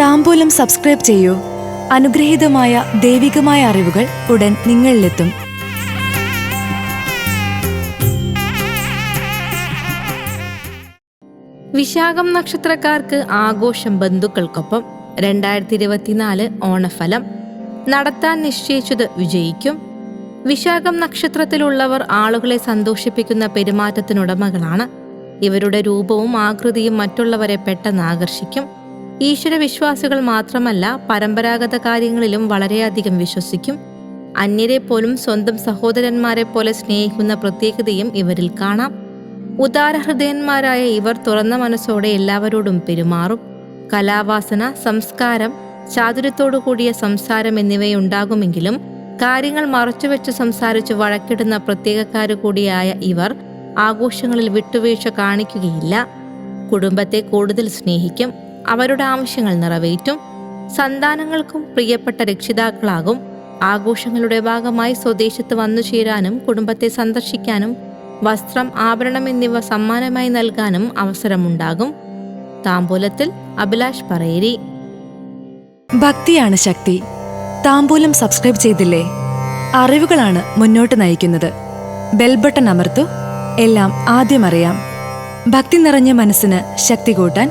താമ്പൂലം subscribe ചെയ്യൂ. അനുഗ്രഹീതമായ ദൈവികമായ അറിവുകൾ ഉടൻ നിങ്ങളിലെത്തും. വിശാഖം നക്ഷത്രക്കാർക്ക് ആഘോഷം ബന്ധുക്കൾക്കൊപ്പം രണ്ടായിരത്തി ഇരുപത്തിനാല് ഓണഫലം. നടത്താൻ നിശ്ചയിച്ചത് വിജയിക്കും. വിശാഖം നക്ഷത്രത്തിലുള്ളവർ ആളുകളെ സന്തോഷിപ്പിക്കുന്ന പെരുമാറ്റത്തിനുടമകളാണ്. ഇവരുടെ രൂപവും ആകൃതിയും മറ്റുള്ളവരെ പെട്ടെന്ന് ആകർഷിക്കും. ഈശ്വരവിശ്വാസികൾ മാത്രമല്ല പരമ്പരാഗത കാര്യങ്ങളിലും വളരെയധികം വിശ്വസിക്കും. അന്യരെ പോലും സ്വന്തം സഹോദരന്മാരെ പോലെ സ്നേഹിക്കുന്ന പ്രത്യേകതയും ഇവരിൽ കാണാം. ഉദാരഹൃദയന്മാരായ ഇവർ തുറന്ന മനസ്സോടെ എല്ലാവരോടും പെരുമാറും. കലാവാസന സംസ്കാരം ചാതുര്യത്തോടു കൂടിയ സംസാരം എന്നിവയുണ്ടാകുമെങ്കിലും കാര്യങ്ങൾ മറച്ചുവെച്ച് സംസാരിച്ച് വഴക്കിടുന്ന പ്രത്യേകക്കാരു കൂടിയായ ഇവർ ആഘോഷങ്ങളിൽ വിട്ടുവീഴ്ച കാണിക്കുകയില്ല. കുടുംബത്തെ കൂടുതൽ സ്നേഹിക്കും. അവരുടെ ആവശ്യങ്ങൾ നിറവേറ്റും. സന്താനങ്ങൾക്കും പ്രിയപ്പെട്ട രക്ഷിതാക്കളാകും. ആഘോഷങ്ങളുടെ ഭാഗമായി സ്വദേശത്ത് വന്നു ചേരാനും കുടുംബത്തെ സന്ദർശിക്കാനും വസ്ത്രം ആഭരണം എന്നിവ സമ്മാനമായി നൽകാനും അവസരമുണ്ടാകും. താമ്പൂലത്തിൽ അഭിലാഷ് പറയേരി. ഭക്തിയാണ് ശക്തി. താമ്പൂലം സബ്സ്ക്രൈബ് ചെയ്തില്ലേ? അറിവുകളാണ് മുന്നോട്ട് നയിക്കുന്നത്. ബെൽബട്ടൺ അമർത്തു. എല്ലാം ആദ്യം അറിയാം. ഭക്തി നിറഞ്ഞ മനസ്സിന് ശക്തി കൂട്ടാൻ